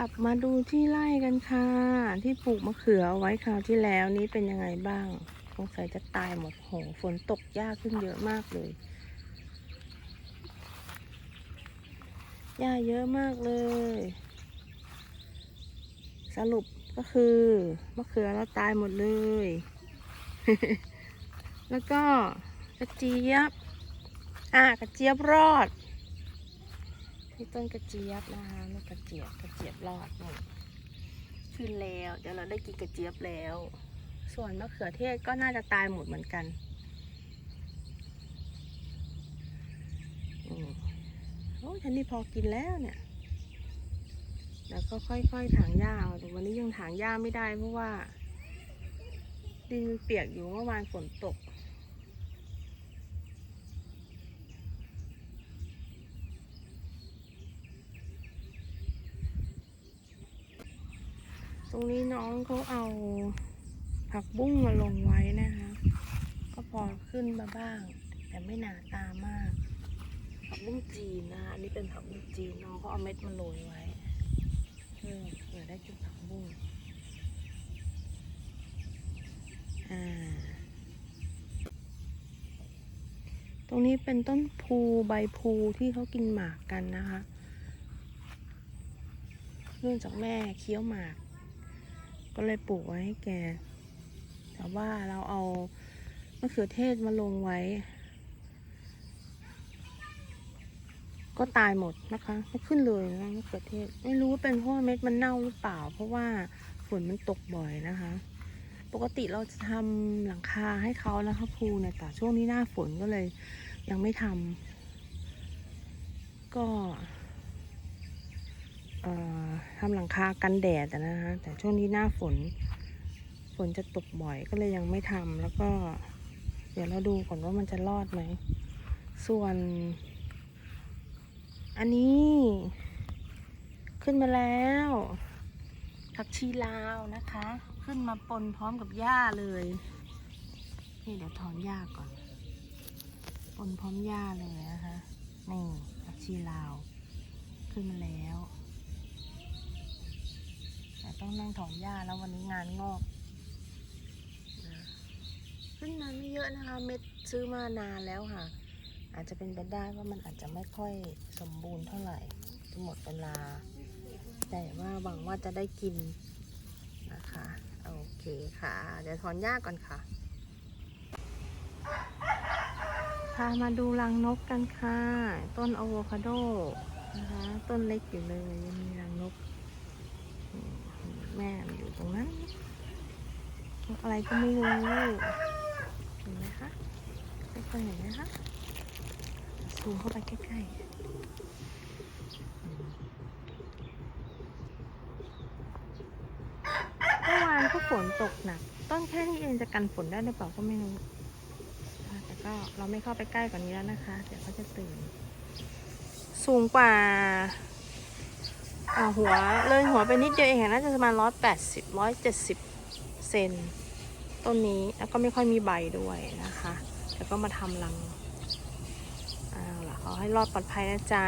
กลับมาดูที่ไร่กันค่ะ ที่ปลูกมะเขือเอาไว้คราวที่แล้วนี้เป็นยังไงบ้างสงสัยจะตายหมดโหฝนตกยากขึ้นเยอะมากเลยหญ้าเยอะมากเลย สรุปก็คือมะเขือเราตายหมดเลย แล้วก็กระเจี๊ยบ อะกระเจี๊ยบรอด ต้นกระเจี๊ยบนะคะลูกกระเจี๊ยบกระเจี๊ยบรอดนี่ขึ้นแล้วเดี๋ยวเราได้กินกระเจี๊ยบแล้ว ส่วนมะเขือเทศก็น่าจะตายหมดเหมือนกันอืมโอ้ฉันนี่พอกินแล้วเนี่ยแล้วก็ค่อยๆถางหญ้าเอาแต่วันนี้ยังถางหญ้าไม่ได้เพราะว่า ดินเปียกอยู่เมื่อวานฝนตก ต รงนี้น้องเขาเอาผักบุ้งมาลงไว้นะคะ ก็พอขึ้นมาบ้าง แต่ไม่หนาตามาก ผักบุ้งจีนนะคะอันนี้เป็นผักบุ้งจีนน้องเขาเอาเม็ดมาโรยไว้เพื่อเผื่อได้กินผักบุ้งอ่าตรงนี้เป็นต้นพูใบพูที่เขากินหมากกันนะคะ เนื่องจากแม่เคี้ยวหมาก ก็เลยปลูกไว้ให้แก แต่ว่าเราเอามะเขือเทศมาลงไว้ ก็ตายหมดนะคะ ไม่ขึ้นเลยนะมะเขือเทศ ไม่รู้ว่าเป็นเพราะเม็ดมันเน่าหรือเปล่า เพราะว่าฝนมันตกบ่อยนะคะ ปกติเราจะทำหลังคาให้เขานะคะภูเนี่ยแต่ช่วงนี้หน้าฝนก็เลย ยังไม่ทำก็ เอ่อ ทำหลังคากันแดดนะคะแต่ช่วงนี้หน้าฝน ฝนจะตกบ่อยก็เลยยังไม่ทำแล้วก็ เดี๋ยวเราดูก่อนว่ามันจะรอดไหม ส่วน อันนี้ ขึ้นมาแล้วผักชีลาวนะคะ ขึ้นมาปนพร้อมกับหญ้าเลย นี่เดี๋ยวถอนหญ้าก่อน ปนพร้อมหญ้าเลยนะคะนี่ผักชีลาว ขึ้นมาแล้ว ต้องนั่งถอนหญ้าแล้ววันนี้งานงอกนะขึ้นมาไม่เยอะนะคะ เม็ดซื้อมานานแล้วค่ะ อาจจะเป็นไปได้ว่ามันอาจจะไม่ค่อยสมบูรณ์เท่าไหร่จะหมดเวลา แต่ว่าหวังว่าจะได้กินนะคะโอเคค่ะ เดี๋ยวถอนหญ้าก่อนค่ะพามาดูรังนกกันค่ะ ต้นอะโวคาโดนะคะต้นเล็กอยู่เลยยังมีรังนก แม่อยู่ตรงนั้นอะไรก็ไม่รู้เห็นไหมคะไม่เคยเห็นไหมคะซูมเข้าไปใกล้ๆเมื่อวานก็ฝนตกหนัก ต้นแค่นี้เองจะกันฝนได้หรือเปล่าก็ไม่รู้ แต่ก็เราไม่เข้าไปใกล้กว่านี้แล้วนะคะ เดี๋ยวเขาจะตื่น สูงกว่า อ่าหัวเลยหัวไปนิดเดียวเองน่าจะประมาณร้อยแปดสิบร้อยเจ็ดสิบเซนต้นนี้แล้วก็ไม่ค่อยมีใบด้วยนะคะแล้วก็มาทำรังเอาล่ะขอให้รอดปลอดภัยนะจ๊ะ